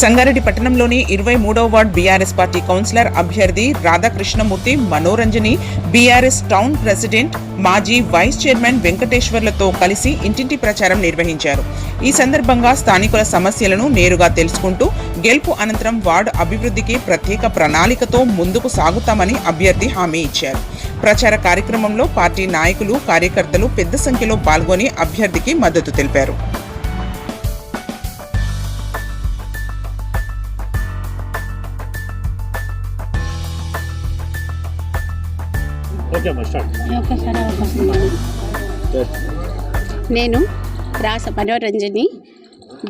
సంగారెడ్డి పట్టణంలోని ఇరవై మూడవ వార్డ్ బీఆర్ఎస్ పార్టీ కౌన్సిలర్ అభ్యర్థి Radhakrishnamurthy Manoranjani BRS town president మాజీ వైస్ చైర్మన్ వెంకటేశ్వర్లతో కలిసి ఇంటింటి ప్రచారం నిర్వహించారు. ఈ సందర్భంగా స్థానికుల సమస్యలను నేరుగా తెలుసుకుంటూ గెలుపు అనంతరం వార్డు అభివృద్ధికి ప్రత్యేక ప్రణాళికతో ముందుకు సాగుతామని అభ్యర్థి హామీ ఇచ్చారు. ప్రచార కార్యక్రమంలో పార్టీ నాయకులు కార్యకర్తలు పెద్ద సంఖ్యలో పాల్గొని అభ్యర్థికి మద్దతు తెలిపారు. నేను రాస మనోరంజని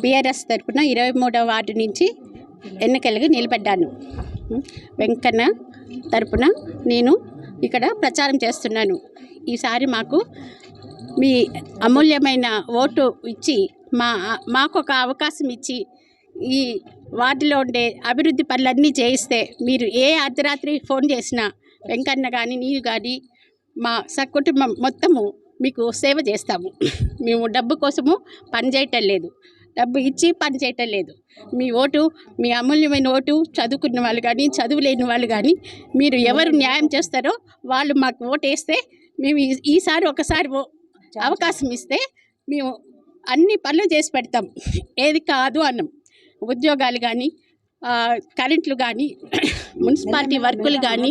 బీఆర్ఎస్ తరపున ఇరవై మూడవ వార్డు నుంచి ఎన్నికలకు నిలబడ్డాను. వెంకన్న తరపున నేను ఇక్కడ ప్రచారం చేస్తున్నాను. ఈసారి మాకు మీ అమూల్యమైన ఓటు ఇచ్చి మా మాకు ఒక అవకాశం ఇచ్చి ఈ వార్డులో ఉండే అభివృద్ధి పనులన్నీ చేయిస్తే మీరు ఏ అర్ధరాత్రి ఫోన్ చేసినా వెంకన్న కానీ నీరు కానీ మా సకుటుంబం మొత్తము మీకు సేవ చేస్తాము. మేము డబ్బు కోసము పని చేయటం లేదు. డబ్బు ఇచ్చి పని చేయటం లేదు. మీ ఓటు మీ అమూల్యమైన ఓటు చదువుకున్న వాళ్ళు కానీ చదువు లేని వాళ్ళు కానీ మీరు ఎవరు న్యాయం చేస్తారో వాళ్ళు మాకు ఓటు వేస్తే మేము ఈ- ఈసారి ఒకసారి ఓ- అవకాశం ఇస్తే మేము అన్ని పనులు చేసి పెడతాం. ఏది కాదు అన్నం. ఉద్యోగాలు కానీ కరెంట్లు కానీ మున్సిపాలిటీ వర్కులు కానీ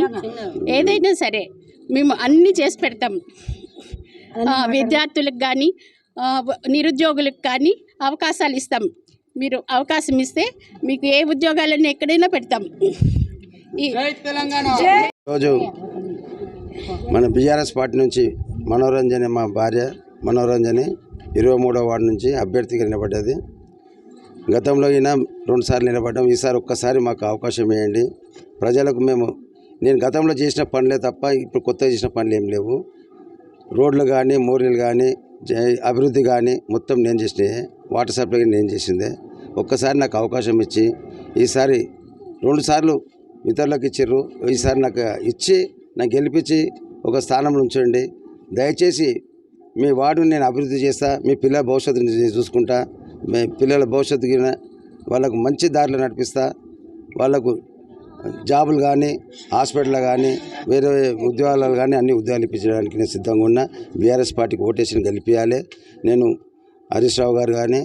ఏదైనా సరే మేము అన్నీ చేసి పెడతాం. విద్యార్థులకు కానీ నిరుద్యోగులకు కానీ అవకాశాలు ఇస్తాం. మీరు అవకాశం ఇస్తే మీకు ఏ ఉద్యోగాలన్నీ ఎక్కడైనా పెడతాం. ఈ రోజు మన బీఆర్ఎస్ పార్టీ నుంచి మనోరంజని మా భార్య మనోరంజని ఇరవై మూడో వార్డు నుంచి అభ్యర్థిగా నిలబడ్డది. గతంలో ఈయన రెండుసార్లు నిలబడ్డాం. ఈసారి ఒక్కసారి మాకు అవకాశం ఇవ్వండి. ప్రజలకు మేము నేను గతంలో చేసిన పనులే తప్ప ఇప్పుడు కొత్తగా చేసిన పనులు ఏం లేవు. రోడ్లు కానీ మోరీలు కానీ అభివృద్ధి కానీ మొత్తం నేను చేసినాయి. వాటర్ సప్లై నేను చేసిందే. ఒక్కసారి నాకు అవకాశం ఇచ్చి ఈసారి రెండుసార్లు ఇతరులకు ఇచ్చారు ఈసారి నాకు ఇచ్చి నాకు గెలిపించి ఒక స్థానంలో ఉంచండి. దయచేసి మీ వార్డుని నేను అభివృద్ధి చేస్తా మీ పిల్లల భవిష్యత్తుని చూసుకుంటా. పిల్లల భవిష్యత్తుకి వాళ్ళకు మంచి దారిలో నడిపిస్తా. వాళ్ళకు జాబులు కానీ హాస్పిటల్ కానీ వేరే ఉద్యోగాలు కానీ అన్ని ఉద్యోగాలు ఇప్పించడానికి నేను సిద్ధంగా ఉన్నా. బీఆర్ఎస్ పార్టీకి ఓటేషన్ గెలిపించాలి నేను హరీష్ రావు గారు కానీ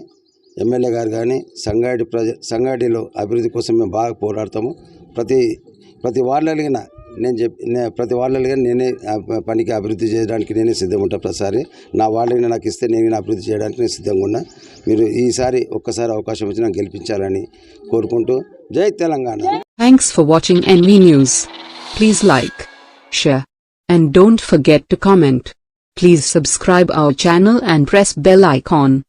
ఎమ్మెల్యే గారు కానీ సంగారెడ్డి ప్రజ సంగారెడ్డిలో అభివృద్ధి కోసం మేము బాగా పోరాడతాము. ప్రతి ప్రతి వార్డులో అడిగిన నేను చెప్పి ప్రతి వార్డులో నేనే పనికి అభివృద్ధి చేయడానికి నేనే సిద్ధంగా ఉంటాను ప్రతిసారి. నా వాళ్ళని నాకు ఇస్తే నేను అభివృద్ధి చేయడానికి నేను సిద్ధంగా ఉన్నా. మీరు ఈసారి ఒక్కసారి అవకాశం వచ్చి నాకు గెలిపించాలని కోరుకుంటూ జై Telangana. Thanks for watching NV news please like share and don't forget to comment Please subscribe our channel and press bell icon.